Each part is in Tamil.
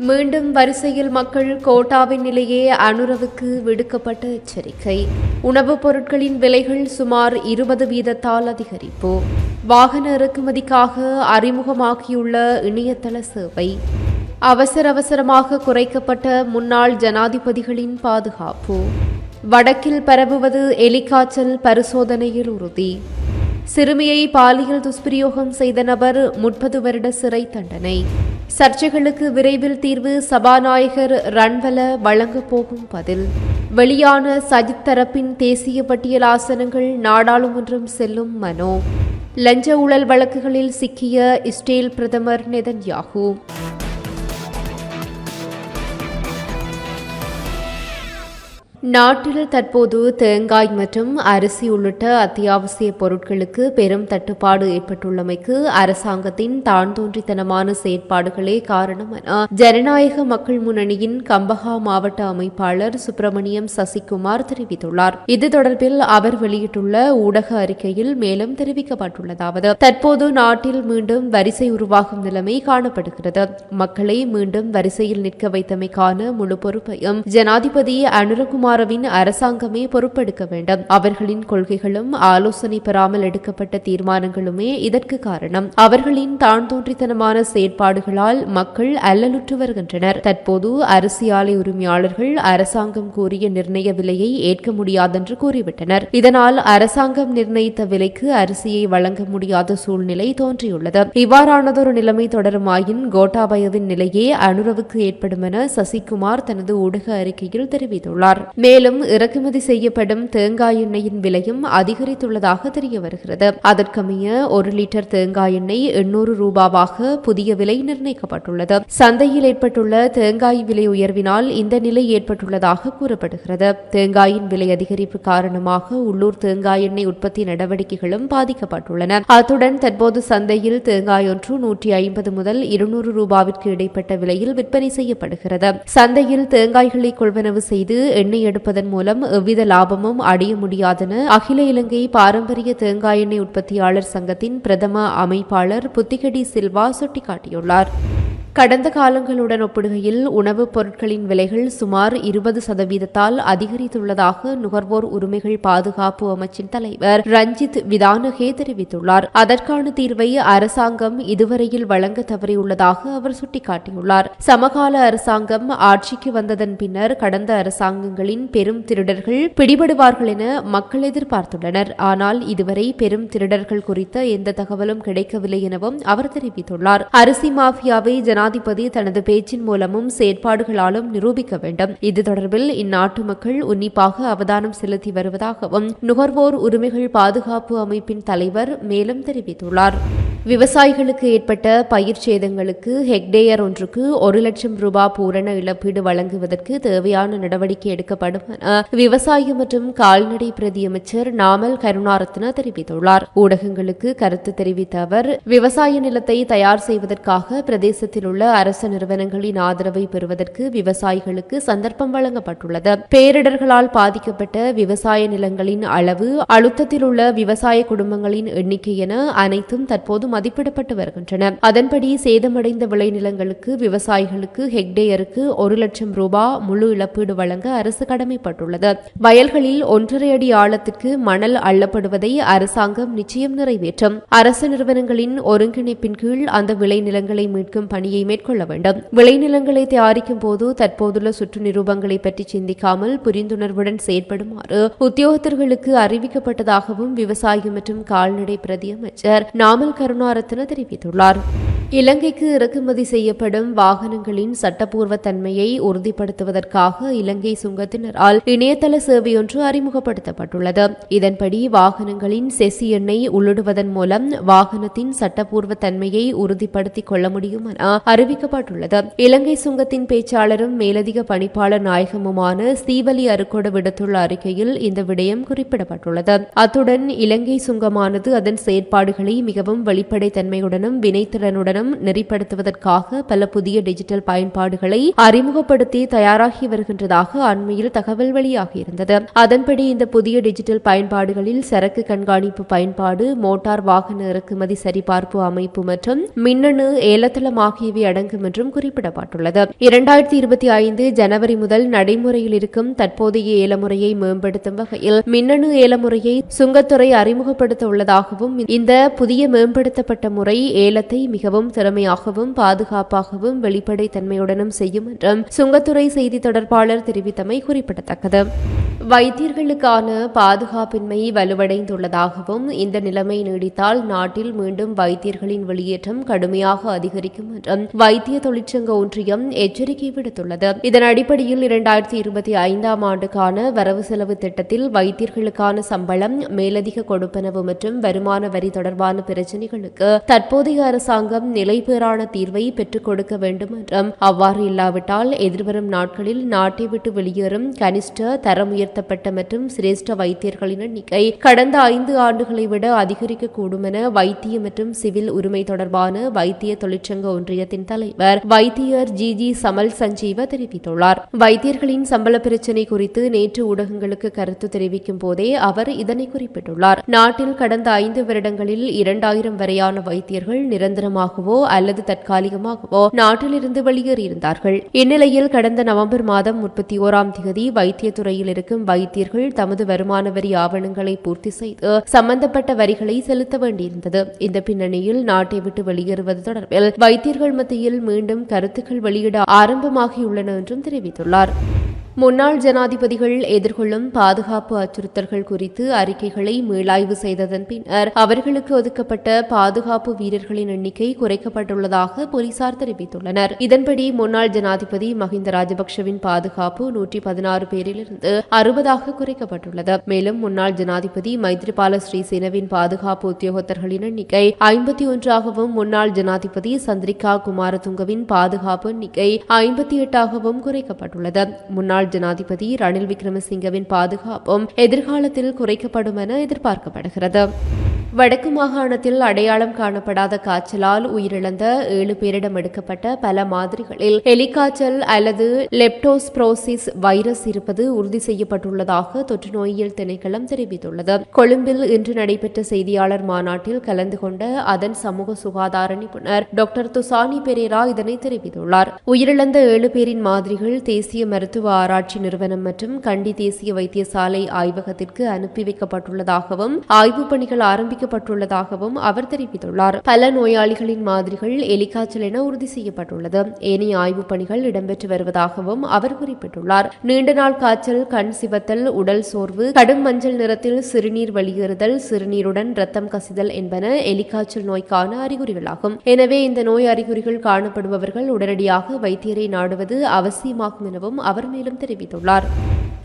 மீண்டும் வரிசையில் மக்கள் கோட்டாவின் நிலையே அனுரவுக்கு விடுக்கப்பட்ட எச்சரிக்கை. உணவுப் பொருட்களின் விலைகள் சுமார் இருபது வீதத்தால் அதிகரிப்பு. வாகன இறக்குமதிக்காக அறிமுகமாகியுள்ள இணையதள சேவை. அவசர அவசரமாக குறைக்கப்பட்ட முன்னாள் ஜனாதிபதிகளின் பாதுகாப்பு. வடக்கில் பரவுவது எலிக்காய்ச்சல் பரிசோதனையில் உறுதி. சிறுமியை பாலியல் துஷ்பிரயோகம் செய்த நபர் முப்பது வருட சிறை தண்டனை. சர்ச்சைகளுக்கு விரைவில் தீர்வு சபாநாயகர் ரன்வல வழங்கப் போகும் பதில். வெளியான சஜித் தரப்பின் தேசிய பட்டியல் ஆசனங்கள் நாடாளுமன்றம் செல்லும் மனோ. லஞ்ச ஊழல் வழக்குகளில் சிக்கிய இஸ்ரேல் பிரதமர் நெதன்யாகு. நாட்டில் தற்போது தேங்காய் மற்றும் அரிசி உள்ளிட்ட அத்தியாவசிய பொருட்களுக்கு பெரும் தட்டுப்பாடு ஏற்பட்டுள்ளமைக்கு அரசாங்கத்தின் தான் தோன்றித்தனமான செயற்பாடுகளே காரணம் என ஜனநாயக மக்கள் முன்னணியின் கம்பஹா மாவட்ட அமைப்பாளர் சுப்பிரமணியம் சசிகுமார் தெரிவித்துள்ளார். இது தொடர்பில் அவர் வெளியிட்டுள்ள ஊடக அறிக்கையில் மேலும் தெரிவிக்கப்பட்டுள்ளதாவது. தற்போது நாட்டில் மீண்டும் வரிசை உருவாகும் நிலைமை காணப்படுகிறது. மக்களை மீண்டும் வரிசையில் நிற்க வைத்தமைக்கான முழு பொறுப்பையும் ஜனாதிபதி அனுரகுமார் குமாரவின் அரசாங்கமே பொறுப்பெடுக்க வேண்டும். அவர்களின் கொள்கைகளும் ஆலோசனை பெறாமல் எடுக்கப்பட்ட தீர்மானங்களுமே இதற்கு காரணம். அவர்களின் தான் தோன்றித்தனமான செயற்பாடுகளால் மக்கள் அல்லலுற்று வருகின்றனர். தற்போது அரிசி ஆலை உரிமையாளர்கள் அரசாங்கம் கூறிய நிர்ணய விலையை ஏற்க முடியாதென்று கூறிவிட்டனர். இதனால் அரசாங்கம் நிர்ணயித்த விலைக்கு அரிசியை வழங்க முடியாத சூழ்நிலை தோன்றியுள்ளது. இவ்வாறானதொரு நிலைமை தொடருமாயின் கோட்டாபயவின் நிலையே அனுரவுக்கு ஏற்படும் என சசிகுமார் தனது ஊடக அறிக்கையில் தெரிவித்துள்ளார். மேலும் இறக்குமதி செய்யப்படும் தேங்காய் எண்ணெயின் விலையும் அதிகரித்துள்ளதாக தெரிய வருகிறது. அதற்கமைய ஒரு லிட்டர் தேங்காய் எண்ணெய் எண்ணூறு ரூபாவாக புதிய விலை நிர்ணயிக்கப்பட்டுள்ளது. சந்தையில் ஏற்பட்டுள்ள தேங்காய் விலை உயர்வினால் இந்த நிலை ஏற்பட்டுள்ளதாக கூறப்படுகிறது. தேங்காயின் விலை அதிகரிப்பு காரணமாக உள்ளூர் தேங்காய் எண்ணெய் உற்பத்தி நடவடிக்கைகளும் பாதிக்கப்பட்டுள்ளன. அத்துடன் தற்போது சந்தையில் தேங்காய் ஒன்று நூற்றி ஐம்பது முதல் இருநூறு ரூபாவிற்கு இடைப்பட்ட விலையில் விற்பனை செய்யப்படுகிறது. சந்தையில் தேங்காய்களை கொள்வனவு செய்து எண்ணெய் எடுப்பதன் மூலம் எவ்வித லாபமும் அடைய முடியாதென அகில இலங்கை பாரம்பரிய தேங்காய் எண்ணெய் உற்பத்தியாளர் சங்கத்தின் பிரதம அமைப்பாளர் புத்திகடி சில்வா சுட்டிக்காட்டியுள்ளார். கடந்த காலங்களுடன் ஒப்பிடுகையில் உணவுப் பொருட்களின் விலைகள் சுமார் இருபது சதவீதத்தால் அதிகரித்துள்ளதாக நுகர்வோர் உரிமைகள் பாதுகாப்பு அமைச்சின் தலைவர் ரஞ்சித் விதானகே தெரிவித்துள்ளார். அதற்கான தீர்வை அரசாங்கம் இதுவரையில் வழங்க தவறியுள்ளதாக அவர் சுட்டிக்காட்டியுள்ளார். சமகால அரசாங்கம் ஆட்சிக்கு வந்ததன் பின்னர் கடந்த அரசாங்கங்களின் பெரும் திருடர்கள் பிடிபடுவார்கள் என மக்கள் எதிர்பார்த்துள்ளனர். ஆனால் இதுவரை பெரும் திருடர்கள் குறித்த எந்த தகவலும் கிடைக்கவில்லை எனவும் அவர் தெரிவித்துள்ளார். அரிசி மாஃபியாவை ஜனாதிபதி தனது பேச்சின் மூலமும் செயற்பாடுகளாலும் நிரூபிக்க வேண்டும். இது தொடர்பில் இந்நாட்டு மக்கள் உன்னிப்பாக அவதானம் செலுத்தி வருவதாகவும் நுகர்வோர் உரிமைகள் பாதுகாப்பு அமைப்பின் தலைவர் மேலும் தெரிவித்துள்ளார். விவசாயிகளுக்கு ஏற்பட்ட பயிர் சேதங்களுக்கு ஹெக்டேயர் ஒன்றுக்கு ஒரு லட்சம் ரூபாய் பூரண இழப்பீடு வழங்குவதற்கு தேவையான நடவடிக்கை எடுக்கப்படும் என விவசாய மற்றும் கால்நடை பிரதி அமைச்சர் நாமல் கருணாரத்ன தெரிவித்துள்ளார். ஊடகங்களுக்கு கருத்து தெரிவித்த அவர் விவசாய நிலத்தை தயார் செய்வதற்காக பிரதேசத்தில் உள்ள அரசு நிறுவனங்களின் ஆதரவை பெறுவதற்கு விவசாயிகளுக்கு சந்தர்ப்பம் வழங்கப்பட்டுள்ளது. பேரிடர்களால் பாதிக்கப்பட்ட விவசாய நிலங்களின் அளவு அழுத்தத்தில் உள்ள விவசாய குடும்பங்களின் எண்ணிக்கை என அனைத்தும் தற்போது மதிப்பிடப்பட்டு வருகின்றன. அதன்படி சேதமடைந்த விளைநிலங்களுக்கு விவசாயிகளுக்கு ஹெக்டேயருக்கு ஒரு லட்சம் ரூபாய் முழு இழப்பீடு வழங்க அரசு கடமைப்பட்டுள்ளது. வயல்களில் ஒன்றரை அடி ஆழத்திற்கு மணல் அள்ளப்படுவதை அரசாங்கம் நிச்சயம் நிறைவேற்றும். அரசு நிறுவனங்களின் ஒருங்கிணைப்பின் கீழ் அந்த விளைநிலங்களை மீட்கும் பணியை மேற்கொள்ள வேண்டும். விளைநிலங்களை தயாரிக்கும் போது தற்போதுள்ள சுற்று நிரூபங்களை பற்றி சிந்திக்காமல் புரிந்துணர்வுடன் செயற்படுமாறு உத்தியோகத்தர்களுக்கு அறிவிக்கப்பட்டதாகவும் விவசாய மற்றும் கால்நடை பிரதி அமைச்சர் நாமல் கருணாரத்ன தெரிவித்துள்ளார். இலங்கைக்கு இறக்குமதி செய்யப்படும் வாகனங்களின் சட்டப்பூர்வ தன்மையை உறுதிப்படுத்துவதற்காக இலங்கை சுங்கத்தினரால் இணையதள சேவையொன்று அறிமுகப்படுத்தப்பட்டுள்ளது. இதன்படி வாகனங்களின் செசி எண்ணை உள்ளிடுவதன் மூலம் வாகனத்தின் சட்டப்பூர்வ தன்மையை உறுதிப்படுத்திக் கொள்ள முடியும் என அறிவிக்கப்பட்டுள்ளது. இலங்கை சுங்கத்தின் பேச்சாளரும் மேலதிக பணிப்பாளர் நாயகமுமான சீவலி அருக்கோடு விடுத்துள்ள அறிக்கையில் இந்த விடயம் குறிப்பிடப்பட்டுள்ளது. அத்துடன் இலங்கை சுங்கமானது அதன் செயற்பாடுகளை மிகவும் வெளிப்படைத்தன்மையுடனும் வினைத்திறனுடனும் மூலம் நெறிப்படுத்துவதற்காக பல புதிய டிஜிட்டல் பயன்பாடுகளை அறிமுகப்படுத்தி தயாராகி வருகின்றதாக அண்மையில் தகவல் வெளியாகியிருந்தது அதன்படி இந்த புதிய டிஜிட்டல் பயன்பாடுகளில் சரக்கு கண்காணிப்பு பயன்பாடு மோட்டார் வாகன இறக்குமதி சரிபார்ப்பு அமைப்பு மற்றும் மின்னணு ஏலத்தளம் ஆகியவை அடங்கும் என்றும் குறிப்பிடப்பட்டுள்ளது. இரண்டாயிரத்தி இருபத்தி ஐந்து ஜனவரி முதல் நடைமுறையில் இருக்கும் தற்போதைய ஏலமுறையை மேம்படுத்தும் வகையில் மின்னணு ஏலமுறையை சுங்கத்துறை அறிமுகப்படுத்த உள்ளதாகவும் இந்த புதிய மேம்படுத்தப்பட்ட முறை ஏலத்தை மிகவும் திறமையாகவும் பாதுகாப்பாகவும் வெளிப்படைத்தன்மையுடனும் செய்யும் என்றும் சுங்கத்துறை செய்தி தொடர்பாளர் தெரிவித்தமை குறிப்பிடத்தக்கது. வைத்தியர்களுக்கான பாதுகாப்பின்மை வலுவடைந்துள்ளதாகவும் இந்த நிலைமை நீடித்தால் நாட்டில் மீண்டும் வைத்தியர்களின் வெளியேற்றம் கடுமையாக அதிகரிக்கும் என்றும் வைத்திய தொழிற்சங்க ஒன்றியம் எச்சரிக்கை விடுத்துள்ளது. இதன் அடிப்படையில் இரண்டாயிரத்தி இருபத்தி ஐந்தாம் ஆண்டுக்கான வரவு செலவு திட்டத்தில் வைத்தியர்களுக்கான சம்பளம் மேலதிக கொடுப்பனவு மற்றும் வருமான வரி தொடர்பான பிரச்சினைகளுக்கு தற்போதைய அரசாங்கம் நிலைபேறான தீர்வை பெற்றுக் கொடுக்க வேண்டும் என்றும் அவ்வாறு இல்லாவிட்டால் எதிர்வரும் நாட்களில் நாட்டை விட்டு வெளியேறும் கனிஷ்ட தரம் உயர்த்தப்பட்ட மற்றும் சிரேஷ்ட வைத்தியர்களின் எண்ணிக்கை கடந்த ஐந்து ஆண்டுகளை விட அதிகரிக்கக்கூடும் என வைத்திய மற்றும் சிவில் உரிமை தொடர்பான வைத்திய தொழிற்சங்க ஒன்றியத்தின் தலைவர் வைத்தியர் ஜி. ஜி. சமல் சஞ்சீவ தெரிவித்துள்ளார். வைத்தியர்களின் சம்பள பிரச்சினை குறித்து நேற்று ஊடகங்களுக்கு கருத்து தெரிவிக்கும் போதே அவர் இதனை குறிப்பிட்டுள்ளார். நாட்டில் கடந்த ஐந்து வருடங்களில் இரண்டாயிரம் வரையான வைத்தியர்கள் நிரந்தரமாகவோ அல்லது தற்காலிகமாகவோ நாட்டிலிருந்து வெளியேறியிருந்தார்கள். இந்நிலையில் கடந்த நவம்பர் மாதம் முப்பத்தி ஓராம் தேதி வைத்தியத்துறையில் இருக்கும் வைத்தியர்கள் தமது வருமான வரி ஆவணங்களை பூர்த்தி செய்து சம்பந்தப்பட்ட வரிகளை செலுத்த வேண்டியிருந்தது. இந்த பின்னணியில் நாட்டை விட்டு வெளியேறுவது தொடர்பில் வைத்தியர்கள் மத்தியில் மீண்டும் கருத்துக்கள் வெளியிட ஆரம்பமாகியுள்ளன என்றும் தெரிவித்துள்ளார். முன்னாள் ஜனாதிபதிகள் எதிர்கொள்ளும் பாதுகாப்பு அச்சுறுத்தல்கள் குறித்து அறிக்கைகளை மீளாய்வு செய்ததன் பின்னர் அவர்களுக்கு ஒதுக்கப்பட்ட பாதுகாப்பு வீரர்களின் எண்ணிக்கை குறைக்கப்பட்டுள்ளதாக போலீசார் தெரிவித்துள்ளனர். இதன்படி முன்னாள் ஜனாதிபதி மஹிந்த ராஜபக்சவின் பாதுகாப்பு நூற்றி பதினாறு பேரிலிருந்து அறுபதாக குறைக்கப்பட்டுள்ளது. மேலும் முன்னாள் ஜனாதிபதி மைத்ரிபால ஸ்ரீசேனவின் பாதுகாப்பு உத்தியோகத்தர்களின் எண்ணிக்கை ஐம்பத்தி ஒன்றாகவும் முன்னாள் ஜனாதிபதி சந்திரிகா குமாரதுங்கவின் பாதுகாப்பு எண்ணிக்கை ஐம்பத்தி எட்டாகவும் குறைக்கப்பட்டுள்ளது. முன்னாள் ஜனாதிபதி ரணில் விக்ரமசிங்கவின் பாதுகாப்பும் எதிர்காலத்தில் குறைக்கப்படும் என எதிர்பார்க்கப்படுகிறது. வடக்கு மாகாணத்தில் அடையாளம் காணப்படாத காய்ச்சலால் உயிரிழந்த ஏழு பேரிடம் எடுக்கப்பட்ட பல மாதிரிகளில் எலிகாய்ச்சல் அல்லது லெப்டோஸ்ப்ரோசிஸ் வைரஸ் இருப்பது உறுதி செய்யப்பட்டுள்ளதாக தொற்று நோயியல் திணைக்களம் தெரிவித்துள்ளது. கொழும்பில் இன்று நடைபெற்ற செய்தியாளர் மாநாட்டில் கலந்து கொண்ட அதன் சமூக சுகாதார நிபுணர் டாக்டர் துசானி பெரேரா இதனை தெரிவித்துள்ளார். உயிரிழந்த ஏழு பேரின் மாதிரிகள் தேசிய மருத்துவ ஆராய்ச்சி நிறுவனம் மற்றும் கண்டி தேசிய வைத்தியசாலை ஆய்வகத்திற்கு அனுப்பி வைக்கப்பட்டுள்ளதாகவும் ஆய்வுப் பணிகள் பாதிக்கப்பட்டுள்ளதாகவும் அவர் தெரிவித்துள்ளார். பல நோயாளிகளின் மாதிரிகள் எலிக்காய்ச்சல் என உறுதி செய்யப்பட்டுள்ளது. ஏனைய ஆய்வுப் பணிகள் இடம்பெற்று வருவதாகவும் அவர் குறிப்பிட்டுள்ளார். நீண்ட நாள் காய்ச்சல் கண் சிவத்தல் உடல் சோர்வு கடும் மஞ்சள் நிறத்தில் சிறுநீர் வெளியேறுதல் சிறுநீருடன் ரத்தம் கசிதல் என்பன எலிக்காய்ச்சல் நோய்க்கான அறிகுறிகளாகும். எனவே இந்த நோய் அறிகுறிகள் காணப்படுபவர்கள் உடனடியாக வைத்தியரை நாடுவது அவசியமாகும் எனவும் அவர் மேலும் தெரிவித்துள்ளார்.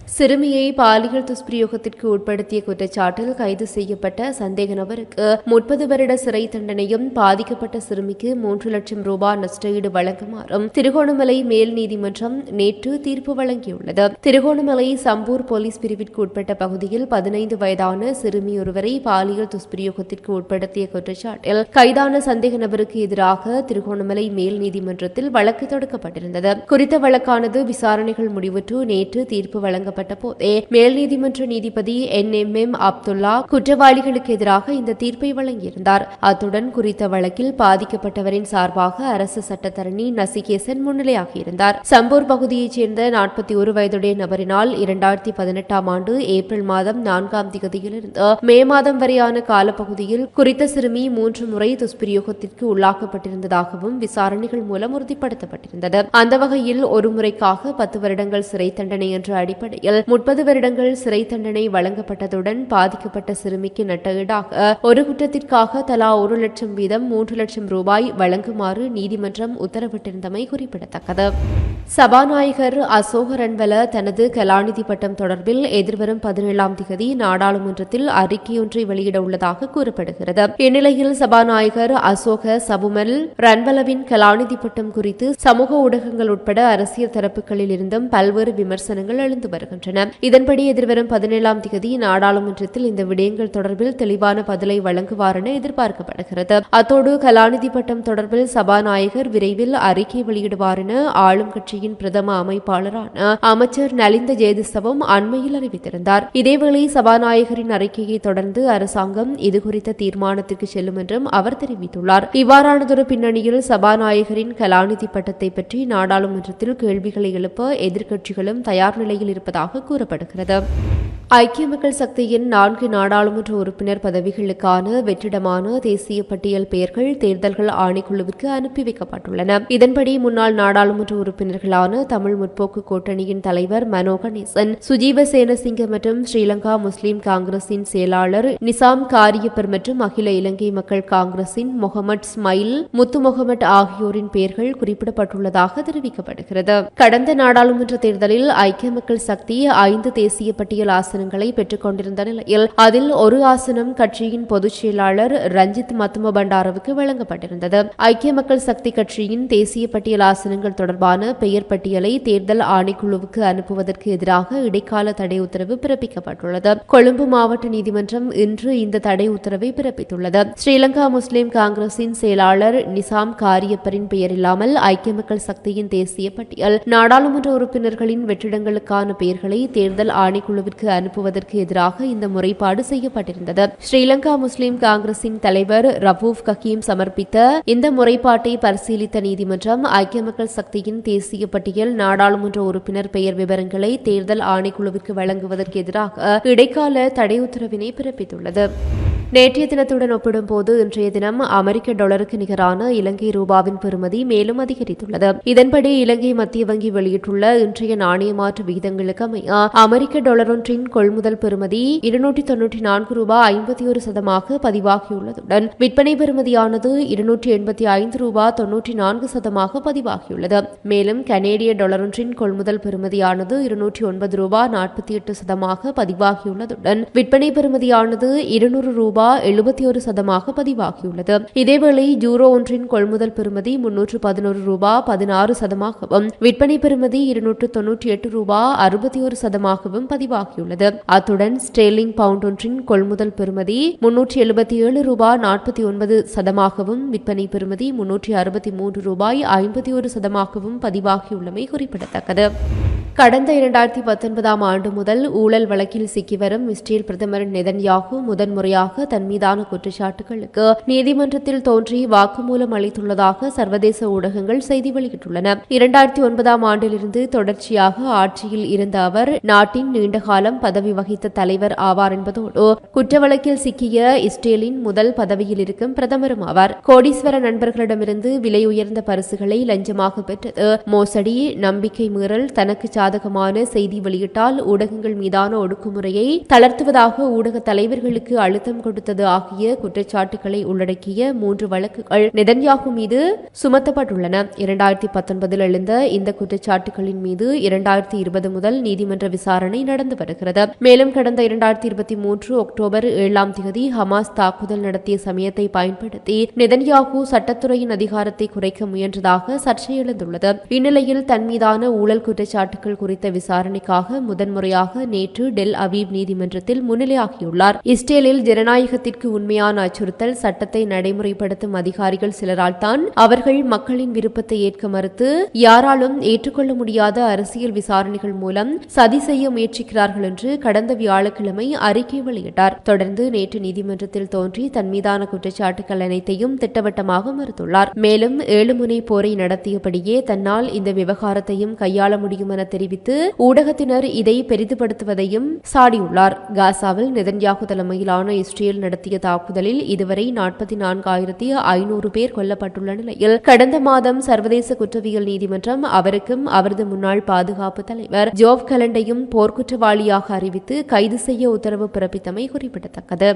சிறுமியை பாலியல் துஷ்பிரயோகத்திற்கு உட்படுத்திய குற்றச்சாட்டில் கைது செய்யப்பட்ட சந்தேக நபருக்கு முப்பது வருட சிறை தண்டனையும் பாதிக்கப்பட்ட சிறுமிக்கு மூன்று லட்சம் ரூபாய் நஷ்டஈடு வழங்குமாறும் திருகோணமலை மேல் நீதிமன்றம் நேற்று தீர்ப்பு வழங்கியுள்ளது. திருகோணமலை சம்பூர் போலீஸ் பிரிவிற்கு உட்பட்ட பகுதியில் பதினைந்து வயதான சிறுமி ஒருவரை பாலியல் துஷ்பிரயோகத்திற்கு உட்படுத்திய குற்றச்சாட்டில் கைதான சந்தேக நபருக்கு எதிராக திருகோணமலை மேல் நீதிமன்றத்தில் வழக்கு தொடக்கப்பட்டிருந்தது. குறித்த வழக்கானது விசாரணைகள் முடிவுற்று நேற்று தீர்ப்பு வழங்க வழங்கப்பட்ட போதே மேல் நீதிமன்ற நீதிபதி என் எம் எம் அப்துல்லா குற்றவாளிகளுக்கு எதிராக இந்த தீர்ப்பை வழங்கியிருந்தார். அத்துடன் குறித்த வழக்கில் பாதிக்கப்பட்டவரின் சார்பாக அரசு சட்டத்தரணி நசிகேசன் முன்னிலையாகியிருந்தார். சம்பூர் பகுதியைச் சேர்ந்த நாற்பத்தி ஒரு வயதுடைய நபரினால் இரண்டாயிரத்தி பதினெட்டாம் ஆண்டு ஏப்ரல் மாதம் நான்காம் திகதியிலிருந்து மே மாதம் வரையான காலப்பகுதியில் குறித்த சிறுமி மூன்று முறை துஷ்பிரயோகத்திற்கு உள்ளாக்கப்பட்டிருந்ததாகவும் விசாரணைகள் மூலம் உறுதிப்படுத்தப்பட்டிருந்தது. அந்த வகையில் ஒருமுறைக்காக பத்து வருடங்கள் சிறை தண்டனை என்ற அடிப்படையில் முப்பது வருடங்கள் சிறை தண்டனை வழங்கப்பட்டதுடன் பாதிக்கப்பட்ட சிறுமிக்கு நட்டஈடாக ஒரு குற்றத்திற்காக தலா ஒரு லட்சம் வீதம் மூன்று லட்சம் ரூபாய் வழங்குமாறு நீதிமன்றம் உத்தரவிட்டிருந்தமை குறிப்பிடத்தக்கது. சபாநாயகர் அசோக ரன்வல தனது கலாநிதி பட்டம் தொடர்பில் எதிர்வரும் பதினேழாம் திகதி நாடாளுமன்றத்தில் அறிக்கையொன்றை வெளியிட உள்ளதாக கூறப்படுகிறது. இந்நிலையில் சபாநாயகர் அசோக சபுமல் ரன்வலவின் கலாநிதி பட்டம் குறித்து சமூக ஊடகங்கள் உட்பட அரசியல் தரப்புகளில் இருந்தும் பல்வேறு விமர்சனங்கள் எழுந்து வருகின்றன. வருகின்றன இதன்படி எதிர்வரும் பதினேழாம் தேதி நாடாளுமன்றத்தில் இந்த விடயங்கள் தொடர்பில் தெளிவான பதிலை வழங்குவார் என எதிர்பார்க்கப்படுகிறது. அத்தோடு கலாநிதி பட்டம் தொடர்பில் சபாநாயகர் விரைவில் அறிக்கை வெளியிடுவார் என ஆளும் கட்சியின் பிரதம அமைப்பாளரான அமைச்சர் நலிந்த ஜேதிசவும் அண்மையில் அறிவித்திருந்தார். இதேவேளை சபாநாயகரின் அறிக்கையை தொடர்ந்து அரசாங்கம் இதுகுறித்த தீர்மானத்திற்கு செல்லும் என்றும் அவர் தெரிவித்துள்ளார். இவ்வாறானதொரு பின்னணியில் சபாநாயகரின் கலாநிதி பட்டத்தை பற்றி நாடாளுமன்றத்தில் கேள்விகளை எழுப்ப எதிர்க்கட்சிகளும் தயார் நிலையில் இருப்பதாக கூறப்படுகிறது. ஐக்கிய மக்கள் சக்தியின் நான்கு நாடாளுமன்ற உறுப்பினர் பதவிகளுக்கான வெற்றிடமான தேசிய பட்டியல் பெயர்கள் தேர்தல்கள் ஆணைக்குழுவிற்கு அனுப்பி வைக்கப்பட்டுள்ளன. இதன்படி முன்னாள் நாடாளுமன்ற உறுப்பினர்களான தமிழ் முற்போக்கு கூட்டணியின் தலைவர் மனோ கணேசன் சுஜீவ சேனசிங்க மற்றும் ஸ்ரீலங்கா முஸ்லிம் காங்கிரசின் செயலாளர் நிசாம் காரியப்பர் மற்றும் அகில இலங்கை மக்கள் காங்கிரசின் முகமது ஸ்மைல் முத்து முகமது ஆகியோரின் பெயர்கள் குறிப்பிடப்பட்டுள்ளதாக தெரிவிக்கப்படுகிறது. கடந்த நாடாளுமன்ற தேர்தலில் ஐக்கிய மக்கள் சக்தி ஐந்து தேசிய பட்டியல் ஆசனங்களை பெற்றுக்கொண்டிருந்த நிலையில் அதில் ஒரு ஆசனம் கட்சியின் பொதுச் செயலாளர் ரஞ்சித் மத்தும பண்டாரவுக்கு வழங்கப்பட்டிருந்தது. ஐக்கிய மக்கள் சக்தி கட்சியின் தேசிய பட்டியல் ஆசனங்கள் தொடர்பான பெயர் பட்டியலை தேர்தல் ஆணைக்குழுவுக்கு அனுப்புவதற்கு எதிராக இடைக்கால தடை உத்தரவு பிறப்பிக்கப்பட்டுள்ளது. கொழும்பு மாவட்ட நீதிமன்றம் இன்று இந்த தடை உத்தரவை பிறப்பித்துள்ளது. ஸ்ரீலங்கா முஸ்லிம் காங்கிரசின் செயலாளர் நிசாம் காரியப்பரின் பெயர் இல்லாமல் ஐக்கிய மக்கள் சக்தியின் தேசிய பட்டியல் நாடாளுமன்ற உறுப்பினர்களின் வெற்றிடங்களுக்கான பெயர்களை தேர்தல் ஆணைக்குழுவிற்கு அனுப்புவதற்கு எதிராக இந்த முறைப்பாடு செய்யப்பட்டிருந்தது. ஸ்ரீலங்கா முஸ்லிம் காங்கிரசின் தலைவர் ரவூப் கக்கீம் சமர்ப்பித்த இந்த முறைப்பாட்டை பரிசீலித்த நீதிமன்றம் ஐக்கிய மக்கள் சக்தியின் தேசிய பட்டியல் நாடாளுமன்ற உறுப்பினர் பெயர் விவரங்களை தேர்தல் ஆணைக்குழுவிற்கு வழங்குவதற்கு எதிராக இடைக்கால தடை உத்தரவினை பிறப்பித்துள்ளது. நேற்றைய தினத்துடன் ஒப்பிடும்போது இன்றைய தினம் அமெரிக்க டாலருக்கு நிகரான இலங்கை ரூபாவின் பெறுமதி மேலும் அதிகரித்துள்ளது. இதன்படி இலங்கை மத்திய வங்கி வெளியிட்டுள்ள இன்றைய நாணய மாற்று விகிதங்களுக்கு அமைய அமெரிக்க டாலர் ஒன்றின் கொள்முதல் பெறுமதி இருநூற்றி தொன்னூற்றி நான்கு ரூபாய் ஐம்பத்தி ஒரு சதமாக பதிவாகியுள்ளதுடன் விற்பனை பெறுமதியானது இருநூற்றி எண்பத்தி ஐந்து ரூபாய் தொன்னூற்றி நான்கு சதமாக பதிவாகியுள்ளது. மேலும் கனேடிய டாலர் ஒன்றின் கொள்முதல் பெறுமதியானது இருநூற்றி ஒன்பது ரூபாய் நாற்பத்தி எட்டு சதமாக பதிவாகியுள்ளதுடன் விற்பனை பெறுமதியானது இருநூறு ரூபாய் எழுபத்தி ஒரு சதமாக பதிவாகியுள்ளது. இதேவேளை ஜூரோ ஒன்றின் கொள்முதல் பெறுமதி முன்னூற்று பதினோரு ரூபாய் பதினாறு சதமாகவும் விற்பனை பெறுமதி இருநூற்று தொன்னூற்றி எட்டு ரூபாய் அறுபத்தி ஒரு சதமாகவும் பதிவாகியுள்ளது. அத்துடன் ஸ்டேலிங் பவுண்ட் ஒன்றின் கொள்முதல் பெறுமதி முன்னூற்றி எழுபத்தி ஏழு ரூபாய் நாற்பத்தி ஒன்பது சதமாகவும் விற்பனை பெறுமதி முன்னூற்றி அறுபத்தி மூன்று ரூபாய் ஐம்பத்தி ஒரு சதமாகவும் பதிவாகியுள்ளமை குறிப்பிடத்தக்கது. கடந்த இரண்டாயிரத்தி பத்தொன்பதாம் ஆண்டு முதல் ஊழல் வழக்கில் சிக்கி வரும் இஸ்ரேல் பிரதமர் நெதன்யாகு முதன்முறையாக தன் மீதான குற்றச்சாட்டுகளுக்கு நீதிமன்றத்தில் தோன்றி வாக்குமூலம் அளித்துள்ளதாக சர்வதேச ஊடகங்கள் செய்தி வெளியிட்டுள்ளன. இரண்டாயிரத்தி ஒன்பதாம் ஆண்டிலிருந்து தொடர்ச்சியாக ஆட்சியில் இருந்த அவர் நாட்டின் நீண்டகாலம் பதவி வகித்த தலைவர் ஆவார் என்பதோடு குற்ற வழக்கில் சிக்கிய இஸ்ரேலின் முதல் பதவியில் இருக்கும் பிரதமரும் ஆவார். கோடீஸ்வர நண்பர்களிடமிருந்து விலை உயர்ந்த பரிசுகளை லஞ்சமாக பெற்றது. மோசடி நம்பிக்கை மீறல் தனக்கு சாதகமான செய்தி வெளியிட்டால் ஊடகங்கள் மீதான ஒடுக்குமுறையை தளர்த்துவதாக ஊடக தலைவர்களுக்கு அழுத்தம் கொடுத்தது ஆகிய குற்றச்சாட்டுகளை உள்ளடக்கிய மூன்று வழக்குகள் நெதன்யாகு மீது சுமத்தப்பட்டுள்ளன. இரண்டாயிரத்தி பத்தொன்பதில் எழுந்த இந்த குற்றச்சாட்டுகளின் மீது இரண்டாயிரத்தி இருபது முதல் நீதிமன்ற விசாரணை நடந்து வருகிறது. மேலும் கடந்த இரண்டாயிரத்தி இருபத்தி மூன்று அக்டோபர் ஏழாம் தேதி ஹமாஸ் தாக்குதல் நடத்திய சமயத்தை பயன்படுத்தி நெதன்யாகு சட்டத்துறையின் அதிகாரத்தை குறைக்க முயன்றதாக சர்ச்சை எழுந்துள்ளது இந்நிலையில் தன் மீதான ஊழல் குற்றச்சாட்டுகள் குறித்த விசாரணைக்காக முதன்முறையாக நேற்று டெல் அவீவ் நீதிமன்றத்தில் முன்னிலையாகியுள்ளார். இஸ்ரேலில் ஜனநாயக ஜனநாயகத்திற்கு உண்மையான அச்சுறுத்தல் சட்டத்தை நடைமுறைப்படுத்தும் அதிகாரிகள் சிலரால் தான் அவர்கள் மக்களின் விருப்பத்தை ஏற்க மறுத்து யாராலும் ஏற்றுக்கொள்ள முடியாத அரசியல் விசாரணைகள் மூலம் சதி செய்ய முயற்சிக்கிறார்கள் என்று கடந்த வியாழக்கிழமை அறிக்கை வெளியிட்டார். தொடர்ந்து நேற்று நீதிமன்றத்தில் தோன்றி தன் மீதான குற்றச்சாட்டுகள் அனைத்தையும் திட்டவட்டமாக மறுத்துள்ளார். மேலும் ஏழுமுனை போரை நடத்தியபடியே தன்னால் இந்த விவகாரத்தையும் கையாள முடியும் என தெரிவித்து ஊடகத்தினர் இதை பெரிதுபடுத்துவதையும் சாடியுள்ளார். காசாவில் நெதன்யாகு தலைமையிலான இஸ்ரேல் நடத்திய தாக்குதலில் இதுவரை நாற்பத்தி நான்காயிரத்தி ஐநூறு பேர் கொல்லப்பட்டுள்ள நிலையில் கடந்த மாதம் சர்வதேச குற்றவியல் நீதிமன்றம் அவருக்கும் அவரது முன்னாள் பாதுகாப்பு தலைவர் ஜோவ் கலண்டையும் போர்க்குற்றவாளியாக அறிவித்து கைது செய்ய உத்தரவு பிறப்பித்தமை குறிப்பிடத்தக்கது.